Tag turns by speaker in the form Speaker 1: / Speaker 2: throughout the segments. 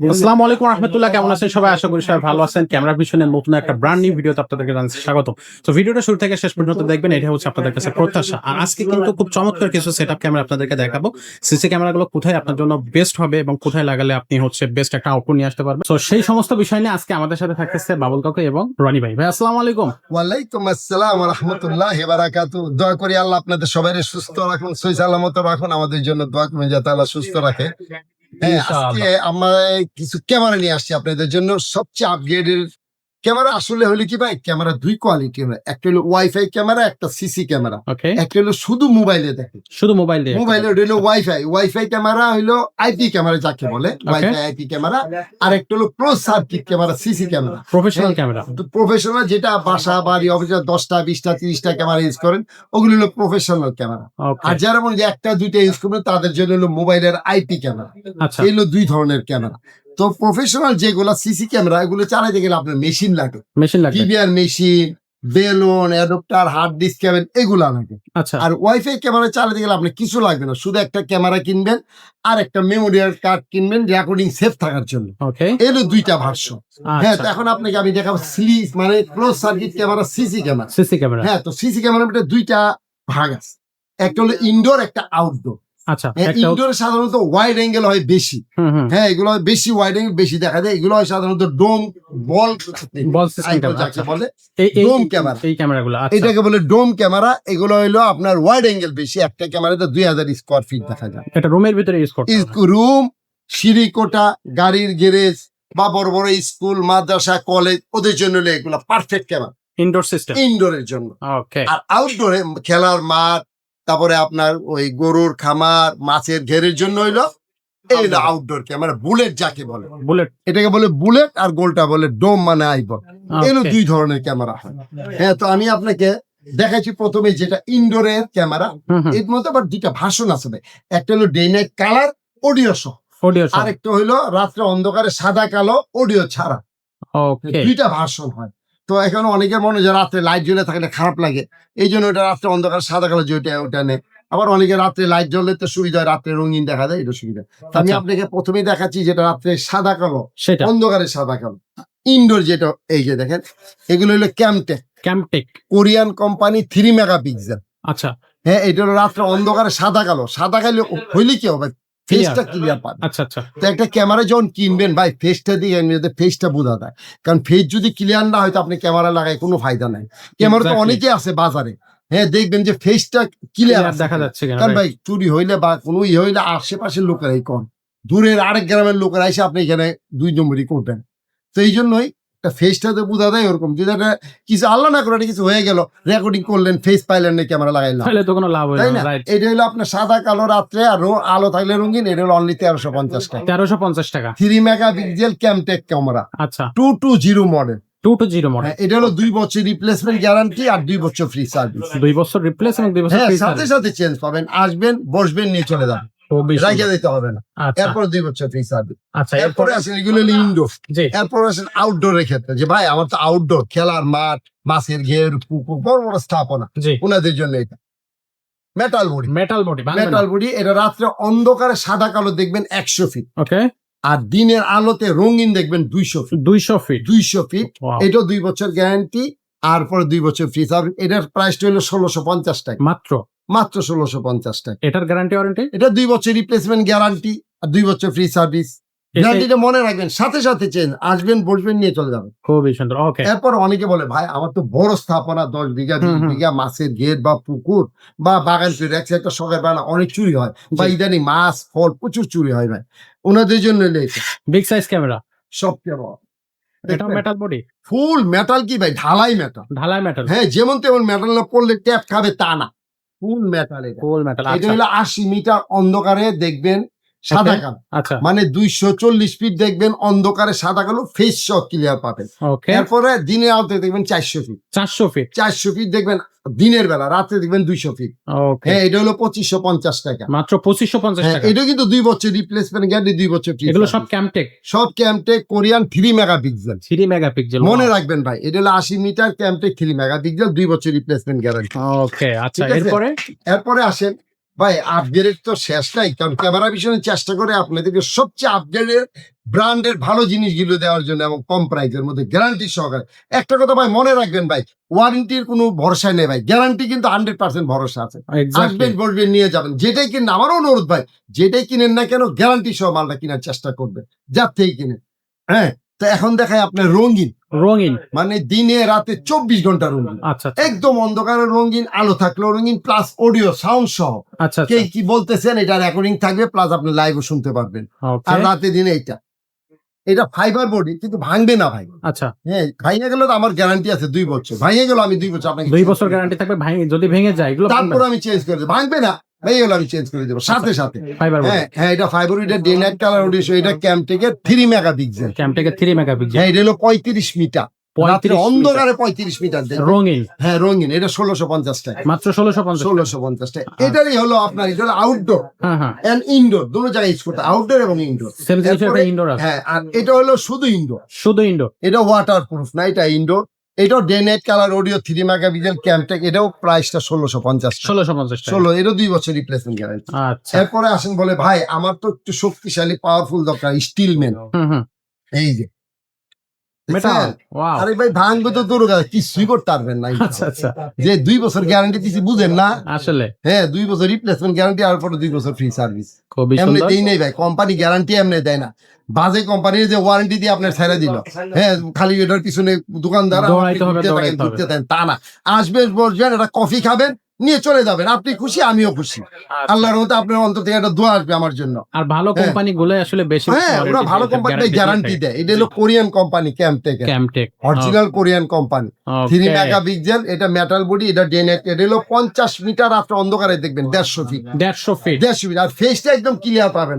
Speaker 1: আসসালামু আলাইকুম রহমতুল্লাহ কেমন আছেন সবাই? আশা করি সবাই ভালো আছেন। ক্যামেরা পিছনের নতুন একটা ব্র্যান্ড নিউ ভিডিওতে আপনাদেরকে জানাচ্ছি স্বাগত। তো ভিডিওটা শুরু থেকে শেষ পর্যন্ত দেখবেন এটা হচ্ছে আপনাদের কাছে প্রত্যাশা। আর আজকে কিন্তু খুব চমৎকার কিছু সেটআপ ক্যামেরা আপনাদেরকে দেখাবো। সিসি ক্যামেরাগুলো কোথায় আপনার জন্য বেস্ট হবে এবং কোথায় লাগালে আপনি হচ্ছে বেস্ট একটা আউটপুট নিয়ে আসতে পারবেন? তো সেই সমস্ত বিষয় নিয়ে আজকে আমাদের সাথে থাকতেছে বাবুল কাকু এবং রনি ভাই। ভাই আসসালামু আলাইকুম।
Speaker 2: ওয়ালাইকুম আসসালাম রহমতুল্লাহ বারাকাতু দোয়া করি আল্লাহ আপনাদের সবাই সুস্থ রাখুন সই সালামত রাখুন। আমাদের জন্য দোয়া করবেন যাতে আল্লাহ সুস্থ রাখে। আজকে আমরা কিছু ক্যামেরা নিয়ে আসছি আপনাদের জন্য। সবচেয়ে আপগ্রেডের ক্যামেরা আসলে হলো কি ভাই? ক্যামেরা দুই কোয়ালিটি একটা হলো ওয়াইফাই ক্যামেরা একটা সিসি ক্যামেরা। একটা হলো শুধু মোবাইলে দেখে
Speaker 1: শুধু মোবাইল
Speaker 2: মোবাইলে হলো ওয়াইফাই ওয়াইফাই ক্যামেরা হলো আইপি ক্যামেরা যাকে বলে। WiFi IP camera. আর একটা হলো close circuit camera CC camera.
Speaker 1: Professional camera.
Speaker 2: Professional যেটা বাসা বাড়ি অফিসে দশটা বিশটা তিরিশটা ক্যামেরা ইউজ করেন ওগুলো হলো প্রফেশনাল ক্যামেরা। আর যারা মনে একটা দুইটা ইউজ করবেন তাদের জন্য হলো মোবাইলের আইপি ক্যামেরা।
Speaker 1: আচ্ছা।
Speaker 2: এগুলো দুই ধরনের ক্যামেরা। তো প্রফেশনাল যেগুলো সিসি ক্যামেরা এগুলো চালাইতে গেলে আপনার মেশিন লাগে।
Speaker 1: মেশিন লাগবে।
Speaker 2: DVR machine balun adapter hard disk ক্যাবেন এগুলো লাগে।
Speaker 1: আচ্ছা।
Speaker 2: আর ওয়াইফাই ক্যামেরা চালাতে গেলে আপনার কিছু লাগবে না শুধু একটা ক্যামেরা কিনবেন আর একটা মেমোরিয়াল কার্ড কিনবেন রেকর্ডিং সেফ থাকার জন্য।
Speaker 1: ওকে
Speaker 2: এগুলো দুইটা ভাষ্য হ্যাঁ তো
Speaker 1: আচ্ছা
Speaker 2: এখন আপনাকে আমি দেখাবো সিরিজ মানে close circuit camera CC camera
Speaker 1: CC camera
Speaker 2: হ্যাঁ তো সিসি ক্যামেরার মধ্যে দুইটা ভাগ আছে। একটা হলো ইনডোর একটা আউটডোর
Speaker 1: আচ্ছা
Speaker 2: ইনডোরে সাধারণত ওয়াইড অ্যাঙ্গেল হয় বেশি। হ্যাঁ এগুলো হয় বেশি ওয়াইড অ্যাঙ্গেল বেশি দেখা যায়। এগুলো হয় সাধারণত ডোম বল
Speaker 1: বল সিস্টেম
Speaker 2: ডোম ক্যামেরা
Speaker 1: এই ক্যামেরাগুলো আচ্ছা।
Speaker 2: এটাকে বলে ডোম ক্যামেরা এগুলো হলো আপনার ওয়াইড অ্যাঙ্গেল বেশি। একটা ক্যামেরাতে দুই হাজার স্কোয়ার ফিট দেখা যায়।
Speaker 1: এটা রুমের ভিতরে ইউজ করতে
Speaker 2: রুম সিঁড়ি কোটা গাড়ির গ্যারেজ বা বড় বড় স্কুল মাদ্রাসা কলেজ ওদের জন্য এগুলো পারফেক্ট ক্যামেরা
Speaker 1: ইনডোর সিস্টেম
Speaker 2: ইনডোরের জন্য।
Speaker 1: ওকে
Speaker 2: আর আউটডোরে খেলার মাঠ তারপরে আপনার ওই গরুর খামার মাছের ঘেরের জন্য হইল এই হলো আউটডোর ক্যামেরা বুলেট যাকে বলে।
Speaker 1: বুলেট
Speaker 2: এটাকে বলে বুলেট আর গোলটা বলে ডোম মানে আইবল এগুলো দুই ধরনের ক্যামেরা হয়। হ্যাঁ তো আমি আপনাকে দেখাচ্ছি প্রথমে যেটা ইনডোরের ক্যামেরা এর মধ্যে আবার দুইটা ভাষণ আছে একটা হলো ডে নাইট কালার অডিও সহ
Speaker 1: অডিও
Speaker 2: আর একটা হইল রাত্রে অন্ধকারে সাদা কালো অডিও ছাড়া। দুইটা ভার্সন হয়। তো এখন অনেকের মনে হয় যে রাত্রে লাইট জ্বলে থাকলে খারাপ লাগে। এই জন্য ওটা রাত্রে অন্ধকার সাদা কালো যেটা ওটা নেই। আবার অনেকে রাত্রে লাইট জ্বললে তো সুবিধা হয় রাত্রে রঙিন দেখা যায় এটা সুবিধা। তো আমি
Speaker 1: আচ্ছা।
Speaker 2: আপনাকে প্রথমেই দেখাচ্ছি যেটা রাত্রে সাদা কালো
Speaker 1: সেটা।
Speaker 2: অন্ধকারে সাদা কালো। ইনডোর যেটা এই যে দেখেন এগুলো হলো ক্যামটেক
Speaker 1: ক্যাম্পটেক
Speaker 2: Korean company three mega pixel
Speaker 1: আচ্ছা।
Speaker 2: হ্যাঁ এটা হলো রাত্রে অন্ধকারে সাদা কালো। সাদা কালো হইলে কি হবে? ফেসটা ক্লিয়ার পাবে।
Speaker 1: আচ্ছা আচ্ছা।
Speaker 2: তো একটা ক্যামেরা যখন কিনবেন ভাই ফেসটা দিয়ে যাতে ফেসটা বোঝা যায়। কারণ ফেস যদি ক্লিয়ার না হয় তো আপনি ক্যামেরা লাগায় কোনো ফায়দা নাই। ক্যামেরা তো. অনেকে আছে বাজারে। হ্যাঁ দেখবেন যে ফেসটা ক্লিয়ার
Speaker 1: দেখা যাচ্ছে
Speaker 2: কারণ ভাই চুরি হইলে বা কোনো ইয়ে হইলে আশেপাশের লোকেরাই কম দূরের আরেক গ্রামের লোকেরা এসে আপনি এখানে দুই নম্বরই করবেন। তো এই জন্যই একটা ফেসটা তো বোঝা যায় ওরকম। যদি একটা কিছু আল্লাহ না করে কিছু হয়ে গেল রেকর্ডিং করলেন ফেস পাইলেন না ক্যামেরা লাগাইলাম।
Speaker 1: তাহলে তো কোনো লাভ হয়
Speaker 2: তাই
Speaker 1: না?
Speaker 2: এটা হলো আপনার সাদা কালো রাত্রে আর আলো থাকলে রঙিন এটা হলো অনলি তেরোশো পঞ্চাশ টাকা।
Speaker 1: তেরোশো পঞ্চাশ টাকা।
Speaker 2: Three mega pixel Camtech camera
Speaker 1: আচ্ছা
Speaker 2: two two zero model
Speaker 1: two two zero model
Speaker 2: এটা হলো দুই বছর রিপ্লেসমেন্ট গ্যারান্টি আর দুই বছর ফ্রি সার্ভিস
Speaker 1: দুই বছর রিপ্লেস এবং দুই বছর
Speaker 2: হ্যাঁ সাথে সাথে চেঞ্জ পাবেন। আসবেন বসবেন নিয়ে চলে যাবেন।
Speaker 1: খুবই
Speaker 2: দিতে হবে না।
Speaker 1: আচ্ছা।
Speaker 2: এরপর দুই বছর ফ্রি সার্ভিস
Speaker 1: আচ্ছা
Speaker 2: এরপরে আসেন এগুলো ইনডোর এরপর আসেন আউটডোরের ক্ষেত্রে। যে ভাই আমার তো আউটডোর খেলার মাঠ মাছের ঘের পুকুর বড় বড় স্থাপনা। ওনাদের জন্য এটা। Metal body
Speaker 1: metal body
Speaker 2: metal body এটা রাত্রে অন্ধকারে সাদা কালো দেখবেন একশো ফিট
Speaker 1: ওকে।
Speaker 2: আর দিনের আলোতে রঙিন দেখবেন দুইশো ফিট
Speaker 1: দুইশো ফিট
Speaker 2: দুইশো ফিট. এটাও দুই বছর গ্যারান্টি আর পরে দুই বছর ফ্রি সার্ভিস এটার প্রাইসটা হলো ষোলোশো পঞ্চাশ টাকা।
Speaker 1: মাত্র?
Speaker 2: মাত্র ষোলোশো পঞ্চাশ টাকা।
Speaker 1: এটার গ্যারান্টি ওয়ারেন্টি
Speaker 2: এটা দুই বছর রিপ্লেসমেন্ট গ্যারান্টি আর দুই বছর ফ্রি সার্ভিস গ্যারান্টিটা মনে রাখবেন সাথে সাথে চেঞ্জ আসবেন বসবেন নিয়ে চলে যাবেন।
Speaker 1: খুবই সুন্দর ওকে
Speaker 2: এরপর অনেকে বলে ভাই আমার তো বড় স্থাপনা দশ বিঘা বিশ। বিঘা মাছের গেট বা পুকুর বা বাগান চুরি এক একটা শখের বানা অনেক চুরি হয়। বা। ইদানি মাছ ফল প্রচুর চুরি হয় ভাই। ওনাদের জন্য
Speaker 1: বিগ সাইজ ক্যামেরা
Speaker 2: সব
Speaker 1: এটা মেটাল বডি
Speaker 2: ফুল মেটাল কি ভাই? ঢালাই মেটাল
Speaker 1: ঢালাই মেটাল
Speaker 2: হ্যাঁ যেমন তেমন মেটাল না পড়লে ট্যাপ খাবে তা না। ফুল মেটাল এটা।
Speaker 1: ফুল মেটাল
Speaker 2: এটা
Speaker 1: আচ্ছা।
Speaker 2: হলো আশি মিটার অন্ধকারে দেখবেন সাদা কালো। মানে দুইশো চল্লিশ ফিট দেখবেন অন্ধকারে সাদা কালো ফেস শক ক্লিয়ার পাবেন। এরপরে দিনের আলোতে দেখবেন চারশো ফিট
Speaker 1: চারশো ফিট
Speaker 2: চারশো ফিট দেখবেন দিনের বেলা রাতে দেখবেন দুইশো ফিট হ্যাঁ এটা হলো পঁচিশশো পঞ্চাশ টাকা।
Speaker 1: মাত্র পঁচিশশো পঞ্চাশ
Speaker 2: হ্যাঁ
Speaker 1: টাকা।
Speaker 2: এটা কিন্তু দুই বছর রিপ্লেসমেন্ট গ্যারান্টি দুই বছর
Speaker 1: এগুলো সব। ক্যামটেক
Speaker 2: সব ক্যাম্পে Korean three megapixel
Speaker 1: three megapixel
Speaker 2: মনে রাখবেন ভাই এটা হলো আশি মিটার ক্যাম্পে থ্রি মেগা পিক্সেল দুই বছর রিপ্লেসমেন্ট গ্যারান্টি
Speaker 1: ওকে আচ্ছা এরপরে?
Speaker 2: এরপরে আসেন ভাই আপগ্রেড তো শেষ নাই কারণ ক্যামেরা পিছনে চেষ্টা করে আপনাদেরকে সবচেয়ে আপগ্রেডের ব্র্যান্ডের ভালো জিনিসগুলো দেওয়ার জন্য এবং কম প্রাইসের মধ্যে গ্যারান্টি সহকারে। একটা কথা ভাই মনে রাখবেন ভাই ওয়ারেন্টির কোনো ভরসা নেই ভাই গ্যারান্টি কিন্তু হান্ড্রেড পার্সেন্ট ভরসা আছে। আসবেন বলবেন নিয়ে যাবেন। যেটাই কিনেন আমারও অনুরোধ ভাই যেটাই কিনেন না কেন গ্যারান্টি সহ মালটা কেনার চেষ্টা করবেন যার থেকে কিনেন। হ্যাঁ? তো এখন দেখায় আপনার রঙিন।
Speaker 1: রঙিন।
Speaker 2: মানে দিনে রাতে চব্বিশ ঘণ্টা রঙিন।
Speaker 1: আচ্ছা আচ্ছা।
Speaker 2: একদম অন্ধকারে রঙিন আলো থাকলেও রঙিন প্লাস অডিও সাউন্ড সহ।
Speaker 1: আচ্ছা
Speaker 2: কে কি বলতেছেন এটা রেকর্ডিং থাকবে প্লাস আপনি লাইভও শুনতে পারবেন। আর রাতে দিনে এইটা। এটা ফাইবার বডি কিন্তু ভাঙবে না ভাই।
Speaker 1: আচ্ছা।
Speaker 2: হ্যাঁ ভাঙে গেলে তো আমার গ্যারান্টি আছে দুই বছর। ভাঙে গেল আমি দুই বছর আপনাকে
Speaker 1: দুই বছর গ্যারান্টি থাকবে ভাই যদি ভেঙে যায় এগুলো
Speaker 2: তারপর আমি চেঞ্জ করে দেবো ভাঙবে না। ভেঙে গেলে আমি চেঞ্জ করে দেবো। সাথে সাথে। হ্যাঁ হ্যাঁ এটা ফাইবার এটা ডে কালার অডিও এটা ক্যামটেকে থ্রি মেগা পিক্সেল
Speaker 1: ক্যামটেকে থ্রি মেগাপিক্সেল
Speaker 2: হ্যাঁ এটা হলো পঁয়ত্রিশ মিটার। রাত্রে
Speaker 1: 35
Speaker 2: অন্ধকারে পঁয়ত্রিশ মিটার
Speaker 1: রঙিন।
Speaker 2: হ্যাঁ রঙিন এটা ষোলোশো পঞ্চাশ টাকা।
Speaker 1: মাত্র ষোলোশো পঞ্চাশ
Speaker 2: ষোলোশো পঞ্চাশ টাকা। এটারই হলো আপনার এটা আউটডোর
Speaker 1: হ্যাঁ হ্যাঁ।
Speaker 2: এন্ড ইনডোর দুটো জায়গায় ইউজ করতে আউটডোর এবং ইনডোর
Speaker 1: ইনডোর
Speaker 2: হ্যাঁ আর এটা হলো শুধু ইনডোর
Speaker 1: শুধু ইনডোর
Speaker 2: এটা ওয়াটার প্রুফ না এটা ইনডোর এটাও day night colour audio three megapixel Camtech এটাও প্রাইসটা ষোলোশো পঞ্চাশ
Speaker 1: ষোলোশো পঞ্চাশ
Speaker 2: ষোলো এরও দুই বছর রিপ্লেসমেন্ট গ্যারান্টি
Speaker 1: আচ্ছা।
Speaker 2: এরপরে আসেন বলে ভাই আমার তো একটু শক্তিশালী পাওয়ারফুল দরকার স্টিল ম্যান
Speaker 1: হুম হুম।
Speaker 2: এই যে
Speaker 1: মেটাল
Speaker 2: আরে ভাই ভাঙবে তো দূর কিছুই করতে পারবেন না
Speaker 1: আচ্ছা আচ্ছা।
Speaker 2: যে দুই বছর গ্যারান্টি দিচ্ছি বুঝেন না?
Speaker 1: আসলে।
Speaker 2: হ্যাঁ দুই বছর রিপ্লেসমেন্ট গ্যারান্টি আর পরে দুই বছর ফ্রি সার্ভিস এমনি দেই নেই ভাই কোম্পানি গ্যারান্টি এমনি দেয় না। বাজে কোম্পানির যে ওয়ারেন্টি দিয়ে আপনার ছেড়ে দিল। হ্যাঁ খালি এটার পিছনে দোকানদার তা না। আসবেন বসবেন একটা কফি খাবেন নিয়ে চলে যাবেন। আপনি খুশি আমিও খুশি।
Speaker 1: আচ্ছা।
Speaker 2: আল্লাহর মতো আপনার অন্তর থেকে একটা দোয়া আসবে আমার জন্য।
Speaker 1: আর ভালো
Speaker 2: হ্যাঁ।
Speaker 1: কোম্পানি গুলো আসলে বেশি
Speaker 2: হ্যাঁ ওরা ভালো কোম্পানি গ্যারান্টি দেয়। এটা হলো কোরিয়ান কোম্পানি ক্যাম্প থেকে
Speaker 1: Camtech
Speaker 2: original Korean company. Three megapixel এটা মেটাল বডি এটা ডে নাইট এটা হলো পঞ্চাশ মিটার আপনি অন্ধকারে দেখবেন দেড়শো ফিট
Speaker 1: দেড়শো ফিট
Speaker 2: দেড়শো ফিট আর ফেসটা একদম ক্লিয়ার পাবেন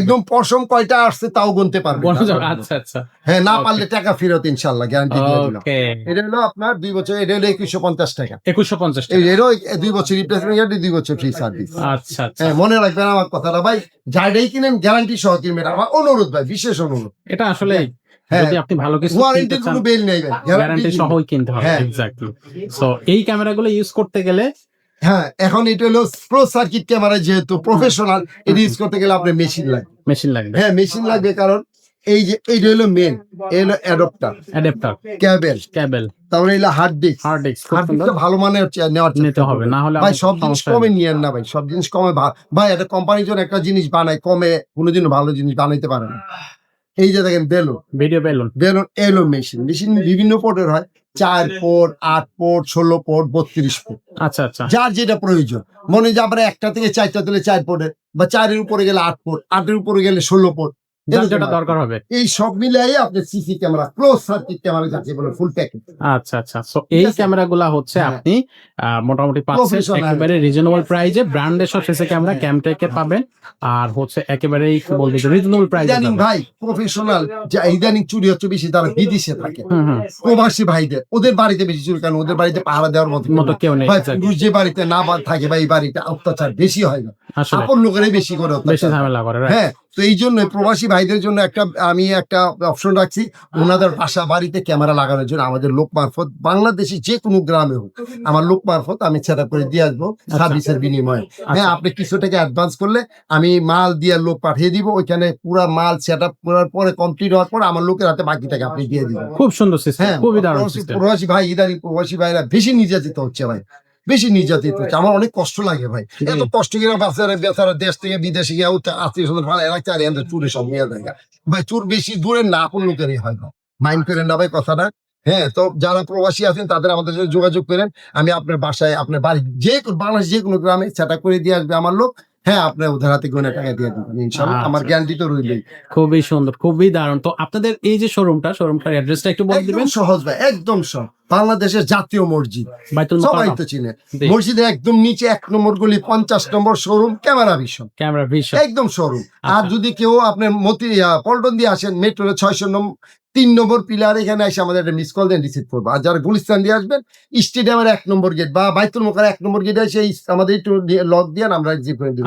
Speaker 2: একদম পশম কয়টা আসছে তাও গুনতে পারবেন
Speaker 1: আচ্ছা আচ্ছা।
Speaker 2: হ্যাঁ না পারলে টাকা ফেরত ইনশাল্লাহ গ্যারান্টি দিয়ে দিলাম। এটা হলো আপনার দুই বছর এটা হলো একুশশো পঞ্চাশ টাকা।
Speaker 1: একুশশো পঞ্চাশ
Speaker 2: এরও দুই বছর রিপ্লেসমেন্ট গ্যারান্টি দুই বছর ফ্রি সার্ভিস
Speaker 1: আচ্ছা আচ্ছা।
Speaker 2: হ্যাঁ মনে রাখবেন আমার কথাটা ভাই যাইটাই কিনেন গ্যারান্টি সহ কিনবেন আমার অনুরোধ ভাই বিশেষ অনুরোধ।
Speaker 1: এটা আসলে
Speaker 2: হ্যাঁ।
Speaker 1: যদি আপনি ভালো কিছু
Speaker 2: ওয়ারেন্টির কোনো বেল নেই ভাই।
Speaker 1: গ্যারান্টি সহই কিনতে হবে। এক্স্যাক্টলি সো এই ক্যামেরাগুলো ইউজ করতে গেলে
Speaker 2: হ্যাঁ এখন এটা হলো প্রো সার্কিট ক্যামেরা যেহেতু প্রফেশনাল এটা ইউজ করতে গেলে আপনার মেশিন লাগবে।
Speaker 1: মেশিন লাগবে।
Speaker 2: হ্যাঁ মেশিন লাগবে কারণ এই যে এইটা হলো মেন এই হলো অ্যাডপ্টার
Speaker 1: অ্যাডাপ্টার
Speaker 2: ক্যাবেল
Speaker 1: কেবল
Speaker 2: তারপরে এলো hard disk
Speaker 1: hard disk
Speaker 2: hard ভালো মানের চে- নেওয়ার
Speaker 1: নিতে হবে না হলে
Speaker 2: ভাই সব জিনিস কমে। নিয়েন না ভাই সব জিনিস কমে ভাই একটা কোম্পানির জন্য একটা জিনিস বানায় কমে কোনোদিনও ভালো জিনিস বানাইতে পারে না। এই যে দেখেন বেলুন।
Speaker 1: Video balun.
Speaker 2: বেলুন এলো মেশিন মেশিন বিভিন্ন পোর্টের হয় চার পোর্ট আট পোর্ট ষোলো পোর্ট বত্রিশ পোর্ট
Speaker 1: আচ্ছা আচ্ছা।
Speaker 2: যার যেটা প্রয়োজন। মনে যে আমরা একটা থেকে চারটা তুলে চার পোর্টে বা চারের উপরে গেলে আট পোর্ট আটের উপরে গেলে ষোলো পোর্ট
Speaker 1: যেটা দরকার হবে।
Speaker 2: এই সব মিলাই আপনি CC camera close circuit camera যাচ্ছে বলে ফুল প্যাকেজ
Speaker 1: আচ্ছা আচ্ছা। সো এই
Speaker 2: আছে?
Speaker 1: ক্যামেরা গুলা হচ্ছে
Speaker 2: হ্যাঁ।
Speaker 1: আপনি মোটামুটি পাচ্ছেন একেবারে রিজনেবল প্রাইজে ব্র্যান্ডের সব সিসি ক্যামেরা পাবেন। আর হচ্ছে একেবারে কি বলব রিজনেবল প্রাইজে
Speaker 2: ইদানিং ভাই প্রফেশনাল যে ইদানিং চুরি হচ্ছে বেশি তারা বিদেশে থাকে। প্রবাসী ভাইদের ওদের বাড়িতে বেশি চুরি কারণ ওদের বাড়িতে পাহারা দেওয়ার মতো কেউ
Speaker 1: মতো
Speaker 2: নেই।
Speaker 1: কেউ নেই
Speaker 2: যে বাড়িতে না বা থাকে বা এই বাড়িতে অত্যাচার বেশি হয় না। আপন লোকেরাই বেশি করে
Speaker 1: বেশি ঝামেলা করে
Speaker 2: হ্যাঁ তো এই জন্য প্রবাসী ভাইদের জন্য একটা আমি একটা অপশন রাখছি। ওনাদের বাসা বাড়িতে ক্যামেরা লাগানোর জন্য আমাদের লোক মারফত বাংলাদেশে যে কোনো গ্রামে হোক আমার লোক মারফত আমি সেট করে দিয়ে আসব সার্ভিসের বিনিময়ে। হ্যাঁ আপনি কিছু টাকা অ্যাডভান্স করলে আমি মাল দিয়ে লোক পাঠিয়ে দিব ওইখানে পুরা মাল সেট আপ করার পরে কমপ্লিট হওয়ার পর আমার লোকের হাতে বাকি টাকা আপনি দিয়ে দিবেন।
Speaker 1: খুব সুন্দর
Speaker 2: হ্যাঁ প্রবাসী- প্রবাসী ভাই ইদানি প্রবাসী ভাইরা বেশি নির্যাতিত হচ্ছে ভাই। বেশি নির্যাতিত। হচ্ছে আমার অনেক কষ্ট লাগে ভাই। এত কষ্ট করে বাচ্চারা বেচারা দেশ থেকে বিদেশে গিয়ে আত্মীয় স্বজন ভালো এলাকা আর এদের চুরে সব নিয়ে যায়। ভাই চুর বেশি দূরে না কোন লোকেরই হয় না। মাইন্ড করেন না ভাই কথাটা। হ্যাঁ তো যারা প্রবাসী আছেন তাদের আমাদের সাথে যোগাযোগ করেন। আমি আপনার বাসায় আপনার বাড়ি যে বাংলাদেশ যে কোনো গ্রামে সেটা করে দিয়ে আসবে আমার লোক। হ্যাঁ আপনার ওদের হাতে গোনা টাকা দিয়ে দেবেন ইনশাল্লাহ আমার
Speaker 1: আচ্ছা।
Speaker 2: গ্যারান্টি তো রইলই।
Speaker 1: খুবই সুন্দর খুবই দারুণ। তো আপনাদের এই যে শোরুমটা শোরুমটার অ্যাড্রেসটা একটু বলে
Speaker 2: একদম
Speaker 1: দিবেন?
Speaker 2: সহজ ভাই একদম সহজ। বাংলাদেশের জাতীয় মসজিদ। সবাই তো চিনে। মসজিদের একদম নিচে এক নম্বর গলি পঞ্চাশ number showroom camera vision
Speaker 1: camera vision
Speaker 2: একদম শোরুম আর
Speaker 1: আচ্ছা।
Speaker 2: যদি কেউ আপনার মতি পল্টন দিয়ে আসেন মেট্রোর ছয়শো নম্বর তিন নম্বর পিলার এখানে এসে আমাদের একটা মিস কল দেন রিসিভ করব। আর যারা গুলিস্তান দিয়ে আসবেন স্টেডিয়ামের এক নম্বর গেট বা বাইতুল মোকার এক নম্বর গেটে এসে আমাদের একটু লক দিয়ে আমরা রিসিভ করে দিব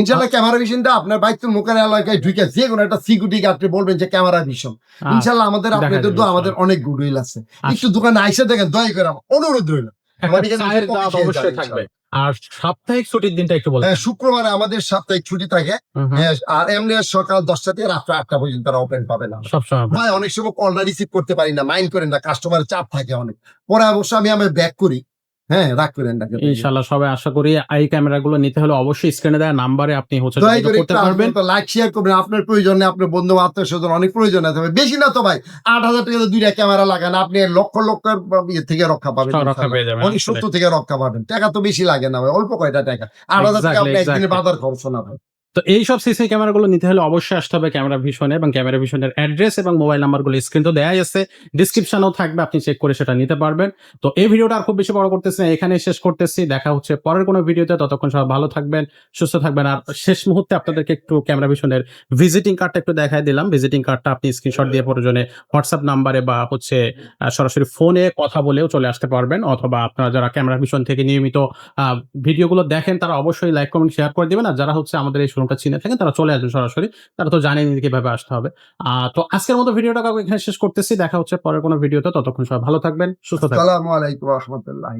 Speaker 2: ইনশাল্লাহ। ক্যামেরা ভিশনটা আপনার বাইতুল মোকার এলাকায় ঢুকে যে কোনো একটা সিকিউরিটি গার্ডকে বলবেন যে ক্যামেরা ভিশন ইনশাল্লাহ আমাদের আপনাদের আমাদের অনেক গুডউইল আছে।
Speaker 1: আচ্ছা।
Speaker 2: একটু দোকানে আইসা দেখেন দয়া করে আমার অনুরোধ রইল।
Speaker 1: চায়ের
Speaker 2: কফি
Speaker 1: অবশ্যই থাকবে। আর সাপ্তাহিক ছুটির দিনটা একটু বলেন।
Speaker 2: হ্যাঁ, শুক্রবারে আমাদের সাপ্তাহিক ছুটি থাকে। হ্যাঁ, আর এমনি সকাল দশটা থেকে রাত্র আটটা পর্যন্ত তারা ওপেন পাবে না।
Speaker 1: সবসময়
Speaker 2: ভাই অনেক সময় কলটা রিসিভ করতে পারি না। মাইন্ড করেন না কাস্টমারের চাপ থাকে অনেক। পরে অবশ্য আমি আমার ব্যাক করি। হ্যাঁ রাখবেন
Speaker 1: ইনশাল্লাহ সবাই আশা করি এই ক্যামেরা গুলো নিতে হলে অবশ্যই স্ক্রিনে দেওয়া নাম্বারে আপনি হচ্ছে করতে পারবেন।
Speaker 2: লাইক শেয়ার করবেন। আপনার প্রয়োজন আপনার বন্ধু আত্মীয় স্বজন অনেক প্রয়োজন আছে বেশি না তো ভাই আট হাজার টাকা দুইটা ক্যামেরা লাগান। আপনি লক্ষ লক্ষ ইয়ে থেকে রক্ষা পাবেন অনেক সত্য থেকে রক্ষা পাবেন। টাকা তো বেশি লাগে না ভাই অল্প কয়টা টাকা? আট হাজার টাকা আপনি একদিনে বাজার খরচ না ভাই।
Speaker 1: তো এই সব সিসি ক্যামেরা গুলো নিতে হলে অবশ্যই আসতে হবে ক্যামেরা ভিশনে এবং ক্যামেরা ভিশনের অ্যাড্রেস এবং মোবাইল নাম্বারগুলো স্ক্রিন তো দেয়াই আছে। ডিসক্রিপশনেও থাকবে, আপনি চেক করে সেটা নিতে পারবেন। তো এই ভিডিওটা আর খুব বেশি বড় করতেছি না এখানে শেষ করতেছি। দেখা হচ্ছে পরের কোনো ভিডিওতে, ততক্ষণ সবাই ভালো থাকবেন, সুস্থ থাকবেন। আর শেষ মুহূর্তে আপনাদেরকে একটু ক্যামেরা ভিশনের ভিজিটিং কার্ডটা একটু দেখাই দিলাম। ভিজিটিং কার্ডটা আপনি স্ক্রিনশট দিয়ে প্রয়োজনে হোয়াটসঅ্যাপ নাম্বারে বা হচ্ছে সরাসরি ফোনে কথা বলেও চলে আসতে পারবেন। অথবা আপনারা যারা ক্যামেরা ভিশন থেকে নিয়মিত ভিডিওগুলো দেখেন, তারা অবশ্যই লাইক কমেন্ট শেয়ার করে দিবেন। আর যারা হচ্ছে আমাদের এই শোরুমটা চিনে থাকেন তারা চলে আসবে সরাসরি। তারা তো জানেন কীভাবে আসতে হবে। তো আজকের মতো ভিডিওটা কাউকে এখানে শেষ করতেছি, দেখা হচ্ছে পরের কোনো ভিডিওতে, ততক্ষণ সবাই ভালো থাকবেন, সুস্থ থাকবেন।
Speaker 2: আসসালামু আলাইকুম রহমতুল্লাহ।